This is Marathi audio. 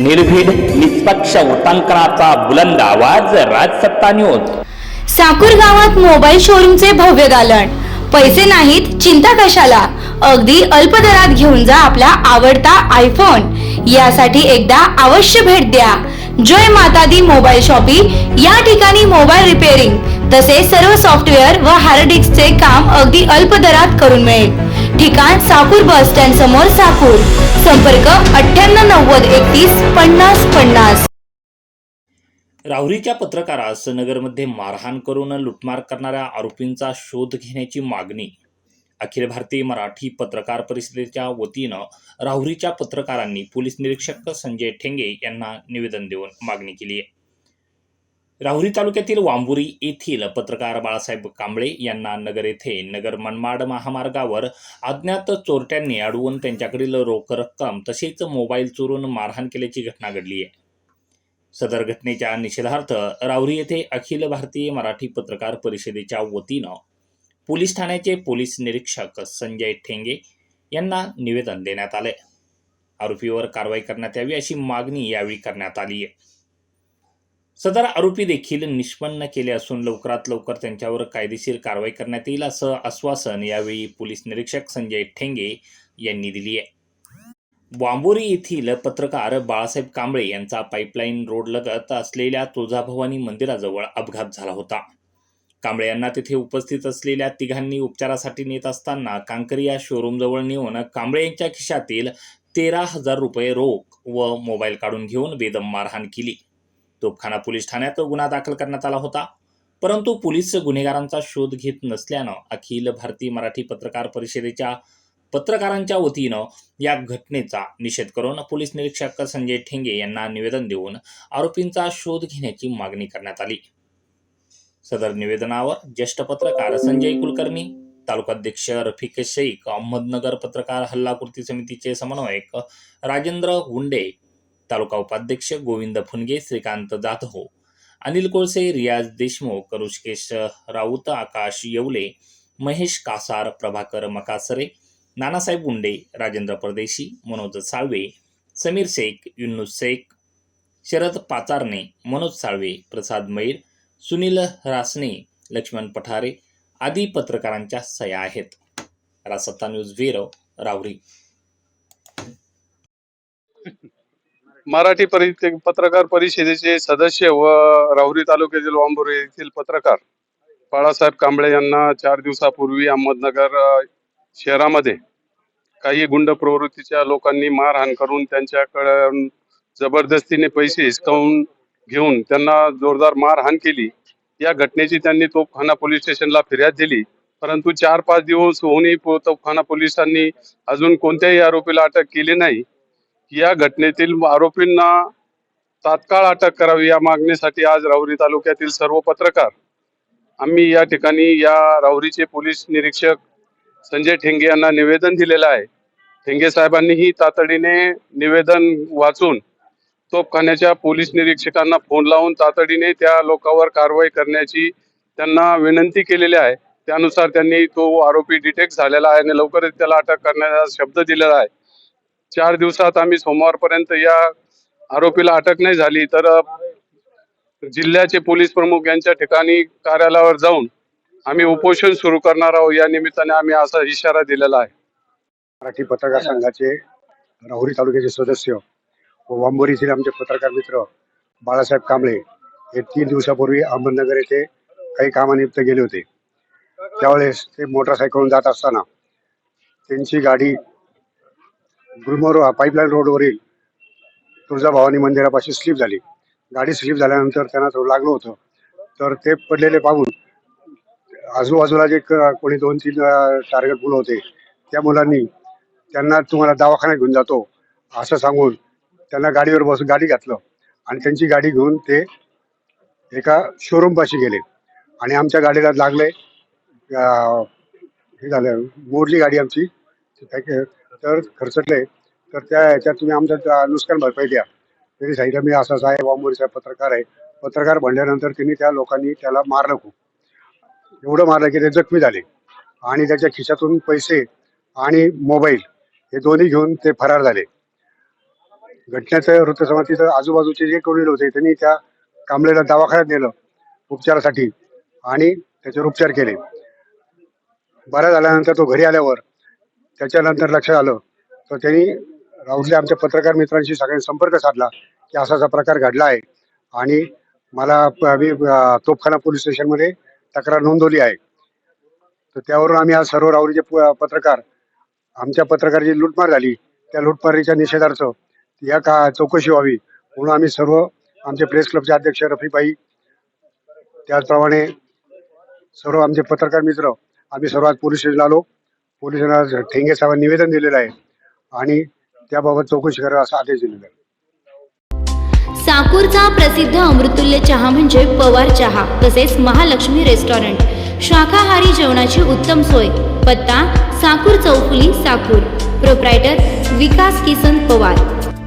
निर्भीड निष्पक्ष उटांकनाचा बुलंद आवाज राजसत्ता न्यूज साकूर गावात मोबाईल शोरूमचे भव्य दालन पैसे नाहीत चिंता कशाला? अगदी अल्प दरात घेऊन जा आपला आवडता आयफोन यासाठी एकदा अवश्य भेट द्या. जय माता दी मोबाईल शॉपी। या ठिकाणी मोबाईल रिपेअरिंग तसेच सर्व सॉफ्टवेअर व हार्ड डिस्कचे काम अगदी अल्प दरात करून मिळेल. ठिकाण साकूर बस स्टँड समोर साकूर. संपर्क अठ्ठ्याण्णव नव्वद एकतीस पन्नास पन्नास. राहुरीच्या पत्रकारास नगरमध्ये मारहाण करून लुटमार करणाऱ्या आरोपींचा शोध घेण्याची मागणी अखिल भारतीय मराठी पत्रकार परिषदेच्या वतीनं राहुरीच्या पत्रकारांनी पोलीस निरीक्षक संजय ठेंगे यांना निवेदन देऊन मागणी केली आहे. राहुरी तालुक्यातील वांबुरी येथील पत्रकार बाळासाहेब कांबळे यांना नगर येथे नगर मनमाड महामार्गावर अज्ञात चोरट्यांनी अडवून त्यांच्याकडील रोख रक्कम तसेच मोबाईल चोरून मारहाण केल्याची घटना घडली आहे. सदर घटनेच्या निषेधार्थ राहुरी येथे अखिल भारतीय मराठी पत्रकार परिषदेच्या वतीनं पोलीस ठाण्याचे पोलीस निरीक्षक संजय ठेंगे यांना निवेदन देण्यात आले आरोपीवर कारवाई करण्यात यावी अशी मागणी यावेळी करण्यात आली आहे. सदर आरोपी देखील निष्पन्न केले असून लवकरात लवकर त्यांच्यावर कायदेशीर कारवाई करण्यात येईल असं आश्वासन यावेळी पोलीस निरीक्षक संजय ठेंगे यांनी दिली आहे. वांबोरी येथील पत्रकार बाळासाहेब कांबळे यांचा पाईपलाईन रोड लगत असलेल्या तुळजाभवानी मंदिराजवळ अपघात झाला होता. कांबळे यांना तिथे उपस्थित असलेल्या तिघांनी उपचारासाठी नेत असताना कांकरी या शोरूमजवळ नेऊन कांबळे यांच्या खिशातील तेरा हजार रुपये रोख व मोबाईल काढून घेऊन बेदम मारहाण केली. तोपखाना पोलीस ठाण्यात गुन्हा दाखल करण्यात आला होता. परंतु पोलीस गुन्हेगारांचा शोध घेत नसल्यानं अखिल भारतीय मराठी पत्रकार परिषदेच्या पत्रकारांच्या वतीनं या घटनेचा निषेध करून पोलीस निरीक्षक संजय ठेंगे यांना निवेदन देऊन आरोपींचा शोध घेण्याची मागणी करण्यात आली. सदर निवेदनावर ज्येष्ठ पत्रकार संजय कुलकर्णी तालुकाध्यक्ष रफिक शेख अहमदनगर पत्रकार हल्ला कृती समितीचे समन्वयक राजेंद्र हुंडे तालुका उपाध्यक्ष गोविंद फुनगे श्रीकांत जाधव अनिल कोळसे रियाज देशमुख ऋषिकेश राऊत आकाश येवले महेश कासार प्रभाकर मकासरे नानासाहेब गुंडे राजेंद्र परदेशी मनोज साळवे समीर शेख युन्नुस शेख शरद पाचारणे मनोज साळवे प्रसाद मैर सुनील रासने लक्ष्मण पठारे आदी पत्रकारांच्या सया आहेत. रासत्ता न्यूज ब्युरो रावरी मराठी परि पत्रकार परिषदेचे सदस्य व राहुरी तालुक्यातील वांबोरे येथील पत्रकार बाळासाहेब कांबळे यांना चार दिवसापूर्वी अहमदनगर शहरामध्ये काही गुंड प्रवृत्तीच्या लोकांनी मारहाण करून त्यांच्याकडे जबरदस्तीने पैसे हिसकावून घेऊन त्यांना जोरदार मारहाण केली. या घटनेची त्यांनी तोपखाना पोलीस स्टेशनला फिर्याद दिली. परंतु चार पाच दिवस होऊनही तोफखाना तोपखाना पोलिसांनी अजून कोणत्याही आरोपीला अटक केली नाही. या घटनेतील आरोपींना तात्काळ अटक करावी या मागणीसाठी आज राहुरी तालुक्यातील सर्व पत्रकार. आम्ही या ठिकाणी या राहुरीचे पोलीस निरीक्षक संजय ठेंगे यांना निवेदन दिलेलं आहे. ठेंगे साहेबांनीही तातडीने निवेदन वाचून तोपखान्याच्या पोलीस निरीक्षकांना फोन लावून तातडीने त्या लोकांवर कारवाई करण्याची त्यांना विनंती केलेली आहे. त्यानुसार त्यांनी तो आरोपी डिटेक्ट झालेला आहे आणि लवकरच त्याला अटक करण्याचा शब्द दिलेला आहे. चार दिवसात आम्ही सोमवारपर्यंत या आरोपीला अटक नाही झाली तर जिल्ह्याचे पोलीस प्रमुख यांच्या ठिकाणी कार्यालयावर जाऊन आम्ही उपोषण सुरू करणार आहोत या निमित्ताने आम्ही असा इशारा दिलेला आहे. मराठी पत्रकार संघाचे राहुरी तालुक्याचे सदस्य व वांबोरीतील आमचे पत्रकार मित्र बाळासाहेब कांबळे हे तीन दिवसापूर्वी अहमदनगर येथे काही कामानिमित्त गेले होते. त्यावेळेस ते मोटरसायकलवरून जात असताना त्यांची गाडी गुलमोर पाईपलाईन रोडवरील तुळजाभवानी मंदिरापाशी स्लिप झाली. गाडी स्लिप झाल्यानंतर त्यांना थोडं लागलं होतं. तर ते पडलेले पाहून आजूबाजूला जे क- कोणी दोन तीन टार्गेट मुलं होते त्या मुलांनी त्यांना तुम्हाला दवाखान्यात घेऊन जातो असं सांगून त्यांना गाडीवर बसून गाडी घातलं आणि त्यांची गाडी घेऊन ते एका शोरूम पाशी गेले. आणि आमच्या गाडीला लागले हे झालं मोडली गाडी आमची. तर खर्चटले. तर त्या ह्याच्यात तुम्ही आमचं नुकसान भरपाई द्या. तरी सांगितलं मी असा साहेब वामोरी साहेब पत्रकार आहे. पत्रकार म्हणल्यानंतर त्यांनी त्या लोकांनी त्याला मारलं खूप. एवढं मारलं की ते जखमी झाले. आणि त्याच्या खिशातून पैसे आणि मोबाईल हे दोन्ही घेऊन ते फरार झाले. घटनेचं वृत्तसमाज तिथं आजूबाजूचे जे कोणी होते त्यांनी त्या कांबळेला दवाखान्यात नेलं उपचारासाठी आणि त्याच्यावर उपचार केले. बरा झाल्यानंतर तो घरी आल्यावर त्याच्यानंतर लक्षात आलं. तर त्यांनी राहुलने आमच्या पत्रकार मित्रांशी सगळ्यांनी संपर्क साधला की असा असा प्रकार घडला आहे. आणि मला आम्ही तोफखाना पोलीस स्टेशनमध्ये तक्रार नोंदवली आहे. तर त्यावरून आम्ही आज सर्व राहुरीचे प- पत्रकार आमच्या पत्रकाराची लूटमार झाली. त्या लुटमारीच्या निषेधार्थ या का चौकशी व्हावी म्हणून आम्ही सर्व आमचे प्रेस क्लबचे अध्यक्ष रफीबाई त्याचप्रमाणे सर्व आमचे पत्रकार मित्र आम्ही सर्व आज पोलीस स्टेशनला आलो. पोलिसांना ठेंगे साहेबांनी निवेदन दिलेलं आहे आणि त्याबाबत चौकशी करा असा आदेश दिलेला आहे. साकूरचा प्रसिद्ध अमृतुल्य चहा म्हणजे पवार चहा तसेच महालक्ष्मी रेस्टॉरंट. शाकाहारी जेवणाची उत्तम सोय. पत्ता साकूर चौफुली साकूर. प्रोप्रायटर विकास किसन पवार.